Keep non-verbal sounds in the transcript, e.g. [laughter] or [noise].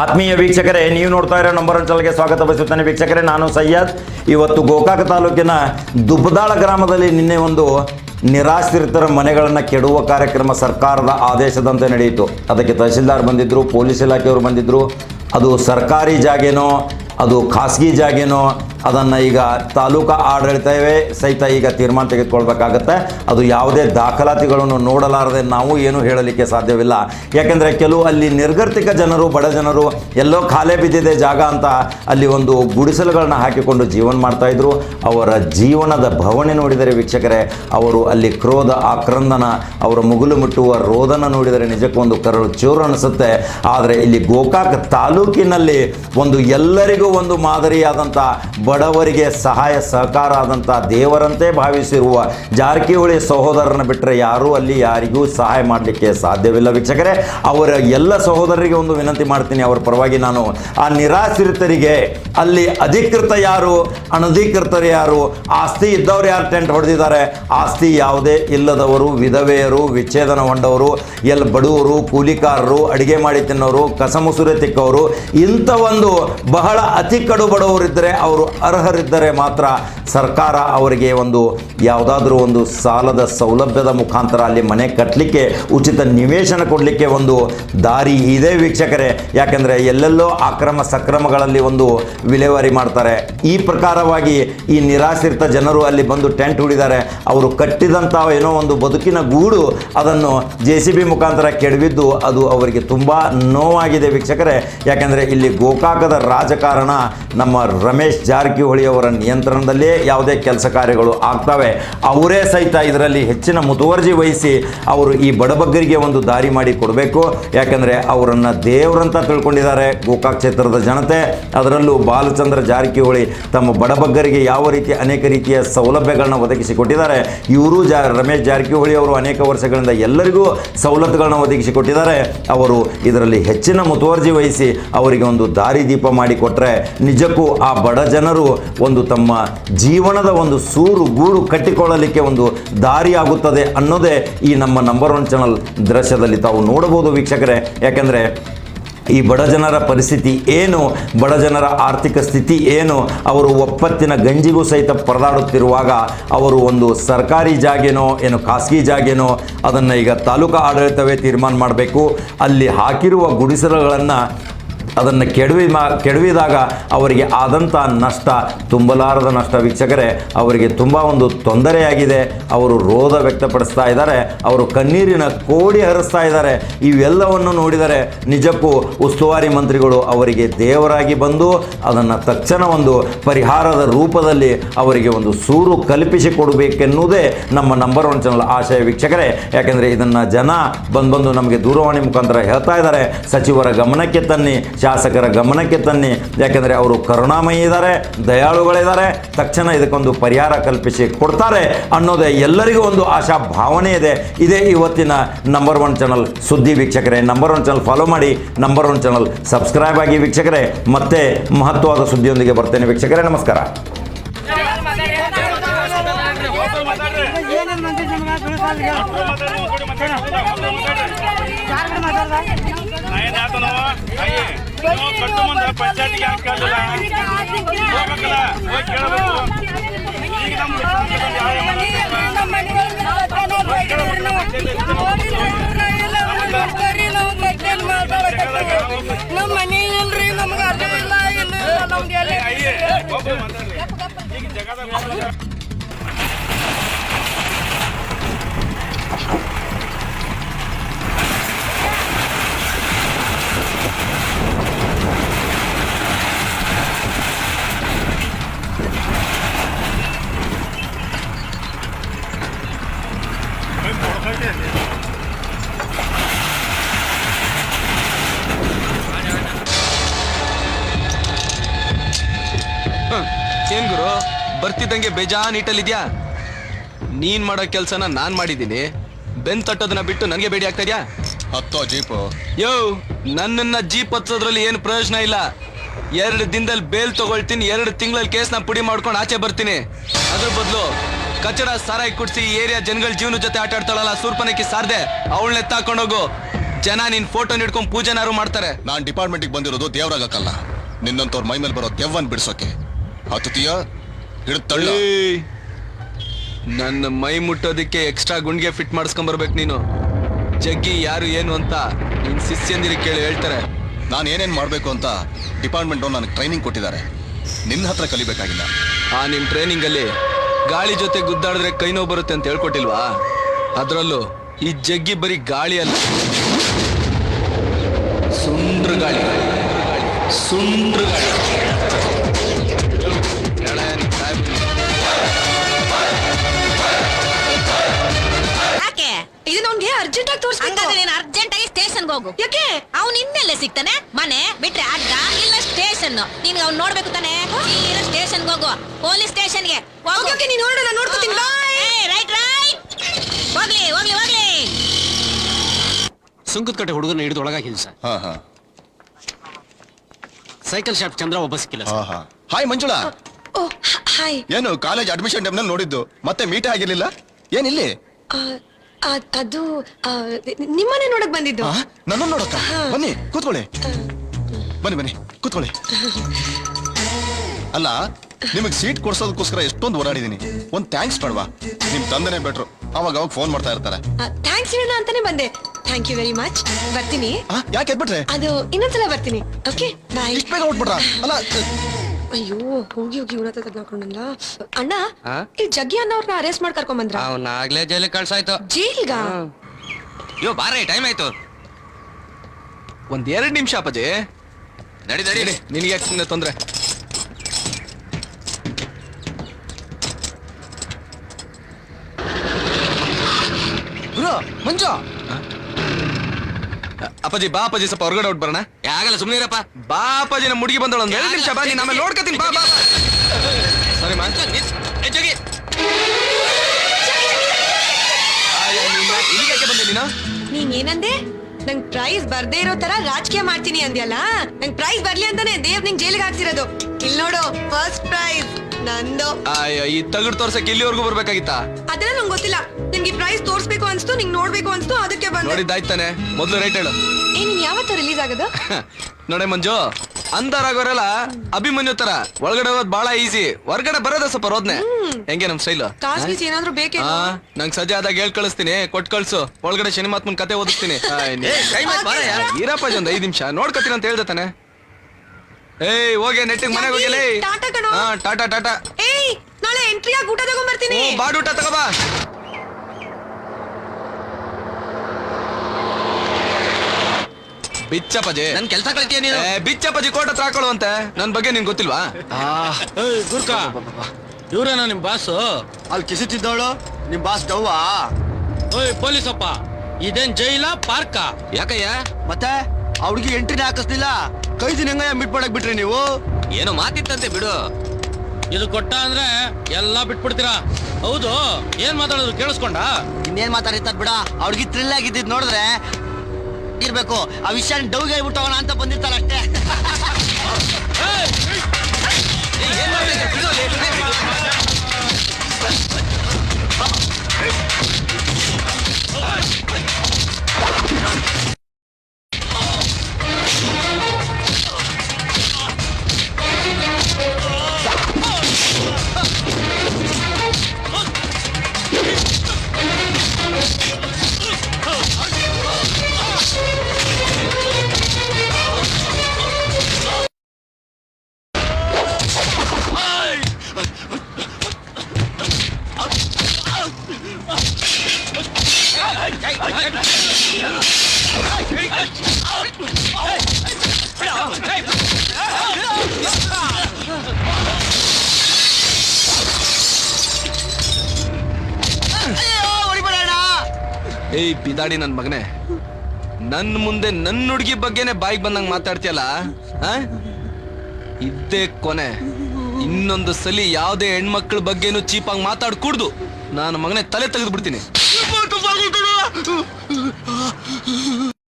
ಆತ್ಮೀಯ ವೀಕ್ಷಕರೇ, ನೀವು ನೋಡ್ತಾ ಇರೋ ನಂಬರ್ ಒನ್ ಚಾನಲ್ಗೆ ಸ್ವಾಗತ ಬಯಸುತ್ತೇನೆ ವೀಕ್ಷಕರೇ, ನಾನು ಸಯ್ಯದ್ ಇವತ್ತು ಗೋಕಾಕ ತಾಲೂಕಿನ ದುಬ್ಬದಾಳ ಗ್ರಾಮದಲ್ಲಿ ನಿನ್ನೆ ಒಂದು ನಿರಾಶ್ರಿತರ ಮನೆಗಳನ್ನು ಕೆಡುವ ಕಾರ್ಯಕ್ರಮ ಸರ್ಕಾರದ ಆದೇಶದಂತೆ ನಡೆಯಿತು. ಅದಕ್ಕೆ ತಹಶೀಲ್ದಾರ್ ಬಂದಿದ್ದರು ಪೊಲೀಸ್ ಇಲಾಖೆಯವರು ಬಂದಿದ್ದರು ಅದು ಸರ್ಕಾರಿ ಜಾಗೇನೋ, ಅದು ಖಾಸಗಿ ಜಾಗೇನೋ ಅದನ್ನು ಈಗ ತಾಲೂಕಾ ಆಡಳಿತವೇ ಸಹಿತ ಈಗ ತೀರ್ಮಾನ ತೆಗೆದುಕೊಳ್ಬೇಕಾಗತ್ತೆ. ಅದು ಯಾವುದೇ ದಾಖಲಾತಿಗಳನ್ನು ನೋಡಲಾರದೆ ನಾವು ಏನು ಹೇಳಲಿಕ್ಕೆ ಸಾಧ್ಯವಿಲ್ಲ. ಯಾಕೆಂದರೆ ಕೆಲವು ಅಲ್ಲಿ ನಿರ್ಗತಿಕ ಜನರು, ಬಡ ಜನರು ಎಲ್ಲೋ ಖಾಲಿ ಬಿದ್ದಿದೆ ಜಾಗ ಅಂತ ಅಲ್ಲಿ ಒಂದು ಗುಡಿಸಲುಗಳನ್ನ ಹಾಕಿಕೊಂಡು ಜೀವನ ಮಾಡ್ತಾಯಿದ್ರು ಅವರ ಜೀವನದ ಭವಣೆ ನೋಡಿದರೆ ವೀಕ್ಷಕರೇ, ಅವರು ಅಲ್ಲಿ ಕ್ರೋಧ, ಆಕ್ರಂದನ, ಅವರ ಮುಗುಲು ಮುಟ್ಟುವ ರೋದನ ನೋಡಿದರೆ ನಿಜಕ್ಕೂ ಒಂದು ಕರಳು ಚೂರು ಅನಿಸುತ್ತೆ. ಆದರೆ ಇಲ್ಲಿ ಗೋಕಾಕ್ ತಾಲೂಕಿನಲ್ಲಿ ಒಂದು ಎಲ್ಲರಿಗೂ ಒಂದು ಮಾದರಿಯಾದಂಥ ಬಡವರಿಗೆ ಸಹಾಯ ಸಹಕಾರ ಆದಂಥ ದೇವರಂತೆ ಭಾವಿಸಿರುವ ಜಾರಕಿಹೊಳಿ ಸಹೋದರನ ಬಿಟ್ಟರೆ ಯಾರೂ ಅಲ್ಲಿ ಯಾರಿಗೂ ಸಹಾಯ ಮಾಡಲಿಕ್ಕೆ ಸಾಧ್ಯವಿಲ್ಲ ವೀಕ್ಷಕರೇ. ಅವರ ಎಲ್ಲ ಸಹೋದರರಿಗೆ ಒಂದು ವಿನಂತಿ ಮಾಡ್ತೀನಿ, ಅವರ ಪರವಾಗಿ ನಾನು ಆ ನಿರಾಶ್ರಿತರಿಗೆ, ಅಲ್ಲಿ ಅಧಿಕೃತ ಯಾರು, ಅನಧಿಕೃತರು ಯಾರು, ಆಸ್ತಿ ಇದ್ದವ್ರು ಯಾರು ಟೆಂಟ್ ಹೊಡೆದಿದ್ದಾರೆ, ಆಸ್ತಿ ಯಾವುದೇ ಇಲ್ಲದವರು, ವಿಧವೆಯರು, ವಿಚ್ಛೇದನ ಹೊಂಡವರು ಎಲ್ಲಿ ಬಡವರು ಕೂಲಿಕಾರರು, ಅಡುಗೆ ಮಾಡಿ ತಿನ್ನೋರು ಕಸಮುಸುರೆ ತಿಕ್ಕವರು, ಇಂಥ ಒಂದು ಬಹಳ ಅತಿ ಕಡು ಬಡವರಿದ್ದರೆ ಅವರು ಅರ್ಹರಿದ್ದರೆ ಮಾತ್ರ ಸರ್ಕಾರ ಅವರಿಗೆ ಒಂದು ಯಾವುದಾದ್ರೂ ಒಂದು ಸಾಲದ ಸೌಲಭ್ಯದ ಮುಖಾಂತರ ಅಲ್ಲಿ ಮನೆ ಕಟ್ಟಲಿಕ್ಕೆ ಉಚಿತ ನಿವೇಶನ ಕೊಡಲಿಕ್ಕೆ ಒಂದು ದಾರಿ ಇದೆ ವೀಕ್ಷಕರೇ. ಯಾಕೆಂದರೆ ಎಲ್ಲೆಲ್ಲೋ ಅಕ್ರಮ ಸಕ್ರಮಗಳಲ್ಲಿ ಒಂದು ವಿಲೇವಾರಿ ಮಾಡ್ತಾರೆ. ಈ ಪ್ರಕಾರವಾಗಿ ಈ ನಿರಾಶ್ರಿತ ಜನರು ಅಲ್ಲಿ ಬಂದು ಟೆಂಟ್ ಹೂಡಿದ್ದಾರೆ. ಅವರು ಕಟ್ಟಿದಂಥ ಏನೋ ಒಂದು ಬದುಕಿನ ಗೂಡು ಅದನ್ನು ಜೆ ಸಿ ಬಿ ಮುಖಾಂತರ ಕೆಡವಿದ್ದು ಅದು ಅವರಿಗೆ ತುಂಬ ನೋವಾಗಿದೆ ವೀಕ್ಷಕರೇ. ಯಾಕೆಂದರೆ ಇಲ್ಲಿ ಗೋಕಾಕದ ರಾಜಕಾರಣ ನಮ್ಮ ರಮೇಶ್ ಜಾರಕಿಹೊಳಿ ಅವರ ನಿಯಂತ್ರಣದಲ್ಲೇ ಯಾವುದೇ ಕೆಲಸ ಕಾರ್ಯಗಳು ಆಗ್ತವೆ. ಅವರೇ ಸಹಿತ ಇದರಲ್ಲಿ ಹೆಚ್ಚಿನ ಮುತುವರ್ಜಿ ವಹಿಸಿ ಅವರು ಈ ಬಡಬಗ್ಗರಿಗೆ ಒಂದು ದಾರಿ ಮಾಡಿ ಕೊಡಬೇಕು. ಯಾಕಂದರೆ ಅವರನ್ನು ದೇವರಂತ ತಿಳ್ಕೊಂಡಿದ್ದಾರೆ ಗೋಕಾಕ್ ಕ್ಷೇತ್ರದ ಜನತೆ. ಅದರಲ್ಲೂ ಬಾಲಚಂದ್ರ ಜಾರಕಿಹೊಳಿ ತಮ್ಮ ಬಡಬಗ್ಗರಿಗೆ ಯಾವ ರೀತಿ ಅನೇಕ ರೀತಿಯ ಸೌಲಭ್ಯಗಳನ್ನ ಒದಗಿಸಿಕೊಟ್ಟಿದ್ದಾರೆ. ಇವರು ಜಾ ರಮೇಶ್ ಜಾರಕಿಹೊಳಿ ಅವರು ಅನೇಕ ವರ್ಷಗಳಿಂದ ಎಲ್ಲರಿಗೂ ಸವಲತ್ತುಗಳನ್ನ ಒದಗಿಸಿಕೊಟ್ಟಿದ್ದಾರೆ. ಅವರು ಇದರಲ್ಲಿ ಹೆಚ್ಚಿನ ಮುತುವರ್ಜಿ ವಹಿಸಿ ಅವರಿಗೆ ಒಂದು ದಾರಿದೀಪ ಮಾಡಿಕೊಟ್ಟರೆ ನಿಜಕ್ಕೂ ಆ ಬಡ ಜನರು ಒಂದು ತಮ್ಮ ಜೀವನದ ಒಂದು ಸೂರು ಗೂಡು ಕಟ್ಟಿಕೊಳ್ಳಲಿಕ್ಕೆ ಒಂದು ದಾರಿ ಆಗುತ್ತದೆ ಅನ್ನೋದೇ ಈ ನಮ್ಮ ನಂಬರ್ ಒನ್ ಚಾನಲ್ ದೃಶ್ಯದಲ್ಲಿ ತಾವು ನೋಡಬಹುದು ವೀಕ್ಷಕರೇ. ಯಾಕೆಂದರೆ ಈ ಬಡ ಜನರ ಪರಿಸ್ಥಿತಿ ಏನು, ಬಡ ಜನರ ಆರ್ಥಿಕ ಸ್ಥಿತಿ ಏನು, ಅವರು ಒಪ್ಪತ್ತಿನ ಗಂಜಿಗೂ ಸಹಿತ ಪರದಾಡುತ್ತಿರುವಾಗ ಅವರು ಒಂದು ಸರ್ಕಾರಿ ಜಾಗೇನೋ ಏನು ಖಾಸಗಿ ಜಾಗೇನೋ ಅದನ್ನು ಈಗ ತಾಲೂಕು ಆಡಳಿತವೇ ತೀರ್ಮಾನ ಮಾಡಬೇಕು. ಅಲ್ಲಿ ಹಾಕಿರುವ ಗುಡಿಸಲುಗಳನ್ನು ಅದನ್ನು ಕೆಡವಿ ಮಾ, ಕೆಡವಿದಾಗ ಅವರಿಗೆ ಆದಂಥ ನಷ್ಟ, ತುಂಬಲಾರದ ನಷ್ಟ ವೀಕ್ಷಕರೇ, ಅವರಿಗೆ ತುಂಬ ಒಂದು ತೊಂದರೆಯಾಗಿದೆ. ಅವರು ರೋಧ ವ್ಯಕ್ತಪಡಿಸ್ತಾ ಇದ್ದಾರೆ. ಅವರು ಕಣ್ಣೀರಿನ ಕೋಡಿ ಹರಿಸ್ತಾ ಇದ್ದಾರೆ. ಇವೆಲ್ಲವನ್ನು ನೋಡಿದರೆ ನಿಜಕ್ಕೂ ಉಸ್ತುವಾರಿ ಮಂತ್ರಿಗಳು ಅವರಿಗೆ ದೇವರಾಗಿ ಬಂದು ಅದನ್ನು ತಕ್ಷಣ ಒಂದು ಪರಿಹಾರದ ರೂಪದಲ್ಲಿ ಅವರಿಗೆ ಒಂದು ಸೂರು ಕಲ್ಪಿಸಿ ಕೊಡಬೇಕೆನ್ನುವುದೇ ನಮ್ಮ ನಂಬರ್ ಒನ್ ಚಾನಲ್ ಆಶಯ ವೀಕ್ಷಕರೇ. ಯಾಕೆಂದರೆ ಇದನ್ನು ಜನ ಬಂದು ಬಂದು ನಮಗೆ ದೂರವಾಣಿ ಮುಖಾಂತರ ಹೇಳ್ತಾ ಇದ್ದಾರೆ. ಸಚಿವರ ಗಮನಕ್ಕೆ ತನ್ನಿ ಶಾಸಕರ ಗಮನಕ್ಕೆ ತನ್ನಿ. ಯಾಕೆಂದರೆ ಅವರು ಕರುಣಾಮಯಿ ಇದ್ದಾರೆ ದಯಾಳುಗಳಿದ್ದಾರೆ. ತಕ್ಷಣ ಇದಕ್ಕೊಂದು ಪರಿಹಾರ ಕಲ್ಪಿಸಿ ಕೊಡ್ತಾರೆ ಅನ್ನೋದೇ ಎಲ್ಲರಿಗೂ ಒಂದು ಆಶಾ ಭಾವನೆ ಇದೆ. ಇದೇ ಇವತ್ತಿನ ನಂಬರ್ ಒನ್ ಚಾನಲ್ ಸುದ್ದಿ ವೀಕ್ಷಕರೇ ನಂಬರ್ ಒನ್ ಚಾನಲ್ ಫಾಲೋ ಮಾಡಿ. ನಂಬರ್ ಒನ್ ಚಾನಲ್ ಸಬ್ಸ್ಕ್ರೈಬ್ ಆಗಿ ವೀಕ್ಷಕರೇ. ಮತ್ತೆ ಮಹತ್ವವಾದ ಸುದ್ದಿಯೊಂದಿಗೆ ಬರ್ತೇನೆ ವೀಕ್ಷಕರೇ. ನಮಸ್ಕಾರ. ಪಂಚಾಯತಿಗೆ ಯಾಕೆ ಕೇಳಲಿಲ್ಲ ಹೋಗ್ಬೇಕಲ್ಲ ಹೋಗಿ ಕೇಳಬೇಕು ಈಗ ನಮ್ಮ ನಮ್ಮ ಏನ್ ಗುರು? ಬರ್ತಿದ್ದಂಗೆ ಬೇಜಾನ್ ಇಟ್ಟಲ್ಲಿದ್ಯಾ ನೀನ್ ಮಾಡೋ ಕೆಲ್ಸನ ನಾನ್ ಮಾಡಿದ್ದೀನಿ. ಬೆನ್ ತಟ್ಟೋದನ್ನ ಬಿಟ್ಟು ನನಗೆ ಬೇಡಿ ಆಗ್ತಾ ಇದ್ಯಾ? ಹತ್ತೋ ಜೀಪು. ಯೋ ನನ್ನನ್ನ ಜೀಪ್ ಹತ್ತೋದ್ರಲ್ಲಿ ಏನು ಪ್ರಯೋಜನ ಇಲ್ಲ. ಎರಡು ದಿನದಲ್ಲಿ ಬೇಲ್ ತಗೊಳ್ತೀನಿ ಎರಡು ತಿಂಗಳಲ್ಲಿ ಕೇಸ್ನ ಪುಡಿ ಮಾಡ್ಕೊಂಡು ಆಚೆ ಬರ್ತೀನಿ. ಅದ್ರ ಬದಲು ಕಚಡ ಸಾರಾಯಿ ಕುಡ್ಸಿ ಈ ಏರಿಯಾ ಜನಗಳ ಜೀವನ ಜೊತೆ ಆಟ ಆಡ್ತಾಳಲ್ಲ ಸೂರ್ಪನಕ್ಕಿ ಸಾರ್ದೆ ಅವಳನ್ನ ಎತ್ತಾಕೊಂಡೋಗು ಜನ ನಿನ್ ಫೋಟೋ ನಿಡ್ಕೊಂಡು ಪೂಜೆನಾರು ಮಾಡ್ತಾರೆ. ನಾನ್ ಡಿಪಾರ್ಟ್ಮೆಂಟ್ಗೆ ಬಂದಿರೋದು ದೇವ್ರಾಗಕ್ಕಲ್ಲ. ನಿನ್ನಂತವ್ರ ಮೈ ಮೇಲೆ ಬರೋ ದೆವ್ವನ್ ಬಿಡ್ಸೋಕೆ. ಹತ್ತತೀಯ ಹಿಡ್ತಳ್ಳಿ ನನ್ನ ಮೈ ಮುಟ್ಟೋದಿಕ್ಕೆ ಎಕ್ಸ್ಟ್ರಾ ಗುಂಡ್ಗೆ ಫಿಟ್ ಮಾಡಿಸ್ಕೊಂಡ್ ಬರ್ಬೇಕು ನೀನು. ಜಗ್ಗಿ ಯಾರು ಏನು ಅಂತ ನಿನ್ ಶಿಷ್ಯಂದಿರಿ ಕೇಳಿ ಹೇಳ್ತಾರೆ. ನಾನು ಏನೇನ್ ಮಾಡ್ಬೇಕು ಅಂತ ಡಿಪಾರ್ಟ್ಮೆಂಟ್ ನನಗೆ ಟ್ರೈನಿಂಗ್ ಕೊಟ್ಟಿದ್ದಾರೆ. ನಿನ್ನ ಹತ್ರ ಕಲಿಬೇಕಾಗಿಲ್ಲ. ಆ ನಿಮ್ ಟ್ರೈನಿಂಗ್ ಅಲ್ಲಿ ಗಾಳಿ ಜೊತೆ ಗುದ್ದಾಡಿದ್ರೆ ಕೈ ನೋವು ಬರುತ್ತೆ ಅಂತ ಹೇಳ್ಕೊಟ್ಟಿಲ್ವಾ? ಅದರಲ್ಲೂ ಈ ಜಗ್ಗಿ ಬರೀ ಗಾಳಿ ಅಲ್ಲ. ಸುಂಡ್ರ ಗಾಳಿ. ಸುಂಡ್ರ ಗಾಳಿ. ಹೋಗು ಯಾಕೆ? ಅವ್ನು ಇನ್ನೆಲ್ಲೇ ಸಿಗ್ತಾನೆ? ಮನೆ ಬಿಟ್ರೆ ಅಡ್ಡ ಇಲ್ಲ ಸ್ಟೇಷನ್. ನಿನ್ಗೆ ಅವ್ನು ನೋಡ್ಬೇಕು ತಾನೆ? ಇಲ್ಲ ಸ್ಟೇಷನ್ಗೆ ಹೋಗು. ಪೊಲೀಸ್ ಸ್ಟೇಷನ್ಗೆ. ಗೆ ಓಕೆ ನೀನು ನೋಡು ನಾನು ನೋಡ್ಕೊತೀನಿ ರೈಟ್ ರೈಟ್. ಹೋಗ್ಲಿ ಹೋಗ್ಲಿ ಹೋಗ್ಲಿ. ಸುಂಕದ ಕಟ್ಟೆ ಹುಡುಗನ ಹಿಡಿದು ಒಳಗಾಕಿದ್ವಿ ಸರ್. ಹಾ ಹಾ. ಸೈಕಲ್ ಶಾಪ್ ಚಂದ್ರ ಒಬ್ಬ ಸಿಕ್ಕಿಲ್ಲ ಹಾ ಹಾ. ಹಾಯ್ ಮಂಜುಳಾ. ಓ ಹಾಯ್. ಏನು ಕಾಲೇಜ್ ಅಡ್ಮಿಷನ್ ಟೈಮ್ನಲ್ಲಿ ನೋಡಿದ್ದು. ಮತ್ತೆ ಮೀಟ್ ಆಗಿರ್ಲಿಲ್ಲ? ಏನಿಲ್ಲಿ? ಅದು ಆ, ನಿಮ್ಮನೆ ನೋಡಕ್ ಬಂದಿದ್ದು. ನನ್ನ ನೋಡಕ್ಕ? ಬನ್ನಿ ಕೂತ್ಕೊಳ್ಳಿ. ಬನ್ನಿ ಬನ್ನಿ ಕೂತ್ಕೊಳ್ಳಿ. ಅಲ್ಲ ನಿಮಗೆ ಸೀಟ್ ಕೊಡ್ಸೋದಕ್ಕೋಸ್ಕರ ಎಷ್ಟೊಂದು ಓಡಾಡಿದೀನಿ. ಒಂದ್ ಥ್ಯಾಂಕ್ಸ್ ಮಾಡುವ. ನಿಮ್ ತಂದೆನೇ ಬೆಟ್ರು ಅವಾಗ ಅವಾಗ ಫೋನ್ ಮಾಡ್ತಾ ಇರ್ತಾರೆ. ಥ್ಯಾಂಕ್ಸ್ ಹೇಳೋಣ ಅಂತಾನೆ ಬಂದೆ. ಥ್ಯಾಂಕ್ ಯು ವೆರಿ ಮಚ್ ಬರ್ತೀನಿ. ಆ, ಯಾಕೆ ಎದ್ಬಿಟ್ರೆ? ಅದು ಇನ್ನೊಂದ್ಸಲ ಬರ್ತೀನಿ. ಓಕೆ ಬಾಯ್ ಇಷ್ಟ ಬೇಗ ಹೊಟ್ಬಿಟ್ರ ಅಲ್ಲ ಅಯ್ಯೋ ಹೋಗಿ ಹೋಗಿ ಇವನ ತಗ್ನಾಕೊಂಡಲ್ಲ ಅಣ್ಣ ಆ? ಈ ಜಗ್ಗಿ ಅನ್ನೋರ್ನ ಅರೆಸ್ಟ್ ಮಾಡಿ ಕರ್ಕೊಂಡ್ ಬಂದ್ರ ಅವ್ನ ಆಗ್ಲೇ ಜೈಲಿಗೆ ಕಳ್ಸಾಯ್ತು. ಜೈಲ್ಗ? ಯೋ ಬಾರೇ ಟೈಮ್ ಆಯ್ತು. ಒಂದ್ ಎರಡ್ ನಿಮಿಷ ಅಪ್ಪಾಜಿ. ನಡಿ ನಡಿ. ನಡಿ ನಿನಗೆ ಯಾಕೆ ಸುಮ್ಮನೆ ತೊಂದ್ರೆ? ಗುರು ಮಂಜು. ಅಪ್ಪಾಜಿ ಬಾ ಅಪ್ಪಾಜಿ ಸ್ವಲ್ಪ ಹೊರಗಡೆ ಔಟ್ ಬರೋಣ. ಆಗಲ್ಲ ಸುಮ್ಮನೆ ಇರಪ್ಪ. ಬಾ ಅಪ್ಪಾಜಿ ನಮ್ಮ ಹುಡುಗಿ ಬಂದಳು ಒಂದು ಎರಡು ನಿಮಿಷ ಬಾ ನಾನು ಆಮೇಲೆ ನೋಡ್ಕೊತೀನಿ ಬಾ ಬಾ ಬಾ. ಸರಿ ಮಾ. ಜಗಿ. ಇಲ್ಲಿಗೆ ಬಂದೆ ನೀನು? ನೀನ್ ಏನಂದೆ? ನಂಗ್ ಪ್ರೈಸ್ ಬರ್ದೇ ಇರೋ ತರ ರಾಜಕೀಯ ಮಾಡ್ತೀನಿ ಅಂದ್ಯಲ್ಲ? ನಂಗ್ ಪ್ರೈಸ್ ಬರ್ಲಿ ಅಂತಾನೆ ದೇವ್ ನಿಂಗ್ ಜೈಲಿಗೆ ಹಾಕ್ತಿರೋದು ಇಲ್ಲಿ ನೋಡು ಫಸ್ಟ್ ಪ್ರೈಸ್ ನಂದು. ಅಯ್ಯೋ ಈ ತಗಡ್ ತೋರ್ಸಕ್ ಇಲ್ಲಿವರೆಗೂ ಬರ್ಬೇಕಾಗಿತ್ತಾ? ಅದೆಲ್ಲ ನಂಗೆ ಗೊತ್ತಿಲ್ಲ. ನಿನ್ಗೆ ಪ್ರೈಸ್ ತೋರ್ಸ್ಬೇಕು ಅನ್ಸ್ತು ನಿಂಗ್ ನೋಡ್ಬೇಕು ಅನ್ಸ್ತು ಅದಕ್ಕೆ ಬಂದೆ. ನೋಡಿದ್ದಾಯ್ತಾನೆ ಮೊದ್ಲು ರೈಟ್ ಹೇಳು. ಏ ನೀನ್ ಯಾವತ್ತ ರಿಲೀಸ್ ಆಗೋದು? [laughs] ನೋಡೆ ಮಂಜು ಅಂದಾರಾಗೋರೆಲ್ಲ ಅಭಿಮನ್ಯು ತರ. ಒಳಗಡೆ ಹೋಗೋದ್ ಬಹಳ ಈಸಿ ಹೊರಗಡೆ ಬರೋದ ಸ್ವಲ್ಪ ರೋದ್ನೆ. ಹೆಂಗೆ ನಮ್ ಸ್ಟೈಲ್ ಕಾಸ್ ಗೀಸ್ ಏನಾದ್ರೂ ಬೇಕೇ ಹಾ ನಂಗ್ ಸಜ್ಜೆ ಆದಾಗ ಹೇಳ್ ಕಳಿಸ್ತೀನಿ. ಕೊಟ್ ಕಳ್ಸು. ಒಳಗಡೆ ಶನಿಮಾತ್ಮನ್ ಕತೆ ಓದಿಸ್ತೀನಿ. ಆಯ್, ನೀ- ಇರಪ್ಪ ಒಂದ್ ಐದ್ ನಿಮಿಷ ನೋಡ್ಕೊತೀನಿ ಅಂತ ಹೇಳ್ದೆ ತಾನೆ. ಏಯ್ ಹೋಗಿ ನೆಟ್ಟಿಗೆ ಮನೆಗೆ ಹೋಗಿಲ್ಲ ಟಾಟಾ ಕಣೋ. ಹಾ ಟಾಟಾ ಟಾಟಾ. ಏಯ್ ನಾಳೆ ಎಂಟ್ರಿ ಆಗಿ ಊಟ ತಗೊಂಡ್ಬರ್ತೀನಿ ಹ್ಞೂ ತಗೋ ಬಾ. ಬಿಚ್ಚಪ್ಪಜಿ ನನ್ ಕೆಲಸ ಕಳ್ತೀಯ ನೀನು? ಏ, ಬಿಚ್ಚಪ್ಪಜಿ ಕೋಟ್ ಹತ್ರ ಹಾಕೊಳ್ಳುವಂತೆ. ನನ್ ಬಗ್ಗೆ ನಿನ್ ಗೊತ್ತಿಲ್ವಾ? ಗುರ್ಕ. ಇವ್ರೇನ ನಿಮ್ ಬಾಸ್? ಅಲ್ಲಿ ಕಿಸಿತಿದ್ದವಳು ನಿಮ್ ಬಾಸ್ ಡವ್ವಾ ಓಯ್ ಪೊಲೀಸಪ್ಪ. ಇದೇನ್ ಜೈಲ ಪಾರ್ಕ? ಯಾಕಯ್ಯ? ಮತ್ತೆ? ಆ ಹುಡುಗಿ ಎಂಟ್ರಿನೇ ಹಾಕಿಸ್ಲಿಲ್ಲ. ಕೈ ದಿನ ಹೆಂಗ ಬಿಟ್ಬಿಡಕ್ ಬಿಟ್ರಿ ನೀವು? ಏನೋ ಮಾತಿತ್ತಂತೆ ಬಿಡು. ಇದು ಕೊಟ್ಟ ಅಂದ್ರೆ ಎಲ್ಲಾ ಬಿಟ್ಬಿಡ್ತೀರಾ? ಹೌದು ಏನ್ ಮಾತಾಡೋದು ಕೇಳಿಸ್ಕೊಂಡ? ಇನ್ನೇನ್ ಮಾತಾಡಿರ್ತಾರ ಬಿಡ. ಅವ್ರಿಗೆ ಹುಡುಗಿ ಥ್ರಿಲ್ ಆಗಿದ್ದಿದ್ ನೋಡಿದ್ರೆ ಇರ್ಬೇಕು. ಆ ವಿಷಯ ಡೌಗೆ ಆಗಿಬಿಟ್ಟವನ ಅಂತ ಬಂದಿರ್ತಾರ ಅಷ್ಟೇ ಏಯ್, ಬಿದಾಡಿ ನನ್ ಮಗನೇ. ನನ್ ಮುಂದೆ ನನ್ ಹುಡುಗಿ ಬಗ್ಗೆನೆ ಬಾಯಿಗೆ ಬಂದಂಗ್ ಮಾತಾಡ್ತಿಯಲ್ಲ? ಇದ್ದೇ ಕೊನೆ. ಇನ್ನೊಂದು ಸಲಿ ಯಾವುದೇ ಹೆಣ್ಮಕ್ಳ ಬಗ್ಗೆನೂ ಚೀಪಾಗಿ ಮಾತಾಡ್ಕೂಡ್ದು. ನಾನು ಮಗನೇ ತಲೆ ತೆಗೆದು ಬಿಡ್ತೀನಿ Ito pa akong dalawa!